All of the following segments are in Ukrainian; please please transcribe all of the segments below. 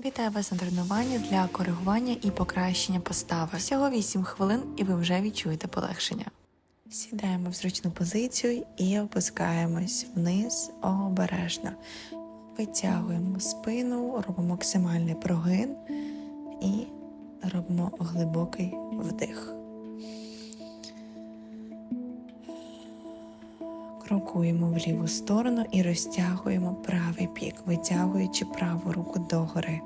Вітаю вас на тренуванні для коригування і покращення постави. Всього 8 хвилин, і ви вже відчуєте полегшення. Сідаємо в зручну позицію і опускаємось вниз обережно. Витягуємо спину, робимо максимальний прогин і робимо глибокий вдих. Крокуємо в ліву сторону і розтягуємо правий бік, витягуючи праву руку догори.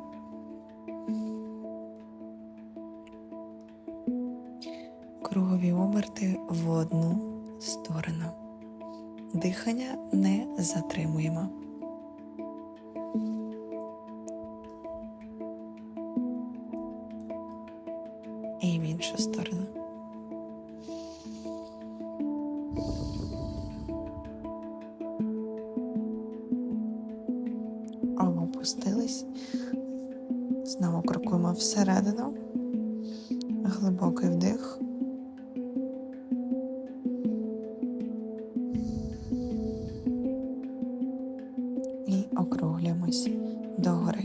Кругові оберти в одну сторону. Дихання не затримуємо. І в іншу сторону. Всередину. Глибокий вдих. І округлюємось догори.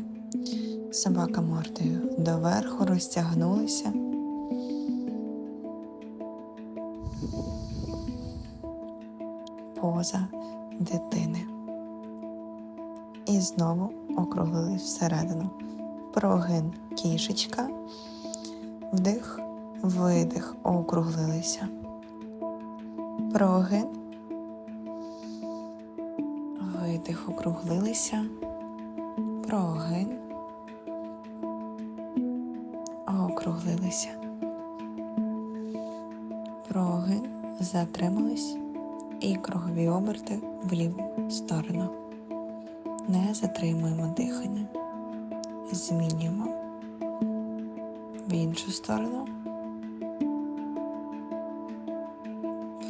Собака мордою доверху розтягнулися. Поза дитини. І знову округлились всередину. Прогин кішечка. Вдих, видих, округлилися. Прогин. Видих, округлилися. Прогин. Округлилися. Прогин. Затримались. І кругові оберти в ліву сторону. Не затримуємо дихання. Змінюємо в іншу сторону.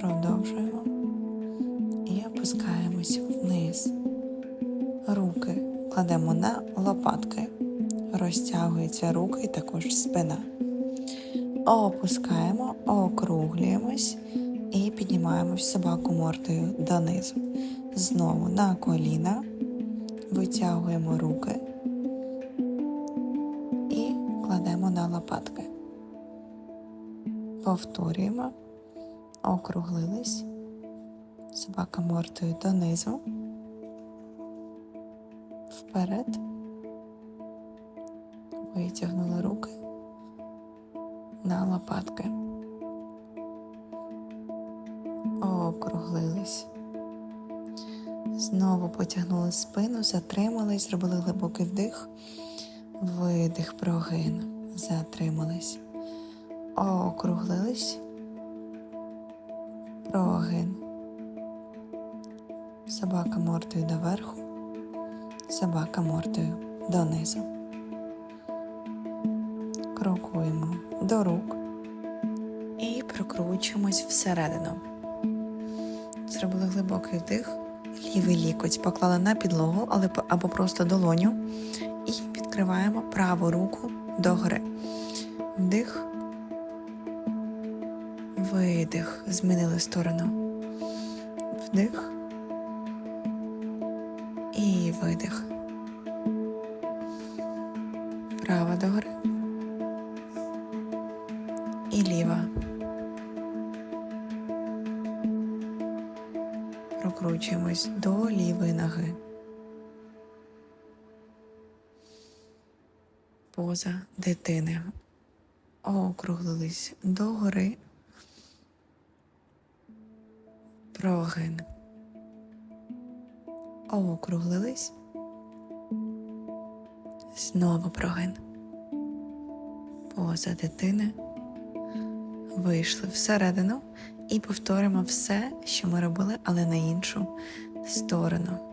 Продовжуємо і опускаємось вниз. Руки кладемо на лопатки. Розтягуються руки і також спина. Опускаємо, округлюємось і піднімаємось собаку мордою донизу. Знову на коліна. Витягуємо руки лопатки. Повторюємо, округлились, собака мордою донизу, вперед, витягнули руки на лопатки, округлились. Знову потягнули спину, затримались, зробили глибокий вдих, видих, прогин, затримались, округлились, прогин. Собака мордою доверху, собака мордою донизу. Крокуємо до рук і прокручуємось всередину. Зробили глибокий вдих. Лівий лікоть поклали на підлогу, або просто долоню. І відкриваємо праву руку догори. Вдих. Видих. Змінили сторону. Вдих. І видих. Права догори. І ліва. прокручуємось до лівої ноги. Поза дитини. Округлились догори. Прогин. Округлились. Знову прогин. Поза дитини. Вийшли всередину і повторимо все, що ми робили, але на іншу сторону.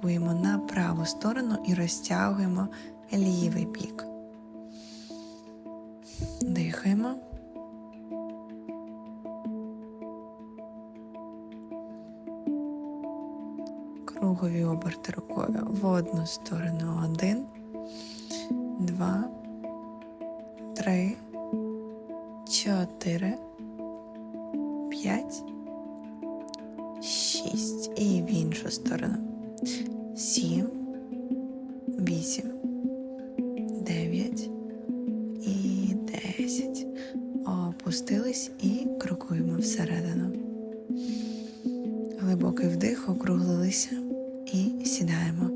Крокуємо на праву сторону і розтягуємо лівий бік. Дихаємо. Кругові оберти рукою в одну сторону. Один, два, три, чотири, п'ять, шість. І в іншу сторону сім, вісім, дев'ять і десять. Опустились і крокуємо всередину. Глибокий вдих, округлилися і сідаємо.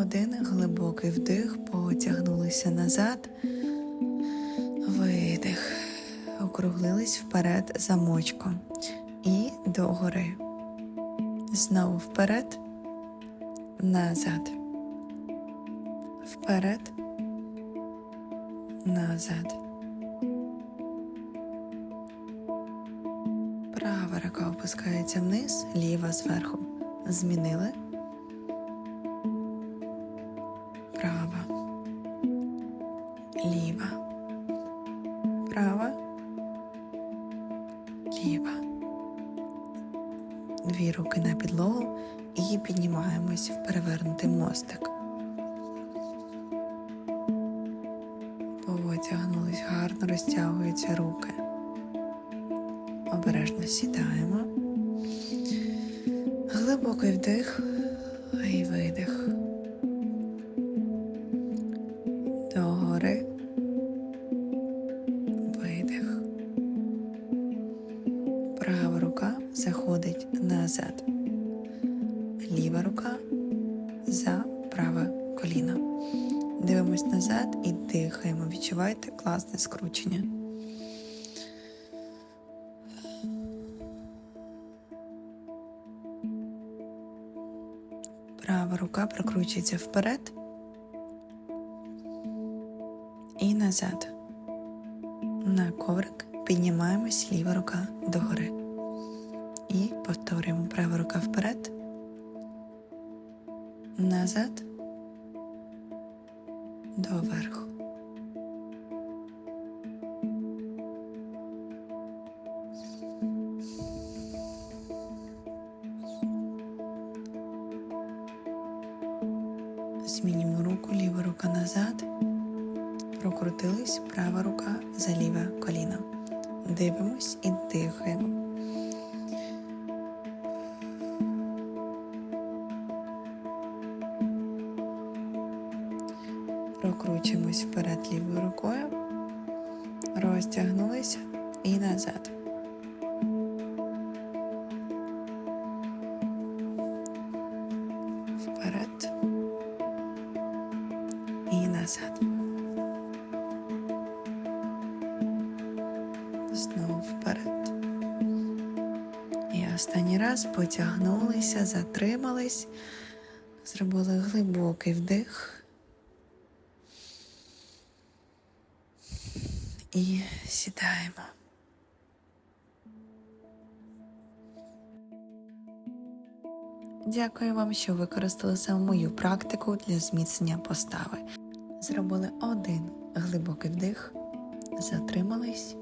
Один глибокий вдих, потягнулися назад, видих, округлились вперед замочком і догори. Знову вперед. Назад. Вперед. Назад. Права рука опускається вниз, ліва зверху. Змінили. Права. Ліва. Права. Ліва. Дві руки на підлогу і піднімаємось в перевернутий мостик. Повитягнулись, гарно розтягуються руки. Обережно сідаємо. Глибокий вдих і видих. Права рука заходить назад. Ліва рука за праве коліно. Дивимось назад і дихаємо. Відчувайте класне скручення. Права рука прокручується вперед і назад. На коврик піднімаємось ліва рука догори. І повторюємо права рука вперед, назад, доверху. Змінюємо руку, ліва рука назад. Прокрутились, права рука за ліве коліно. Дивимось і дихаємо. Прокручуємось вперед лівою рукою, розтягнулися і назад. Вперед останній раз потягнулися, затримались, зробили глибокий вдих. І сідаємо. Дякую вам, що використали саме мою практику для зміцнення постави. Зробили один глибокий вдих, затримались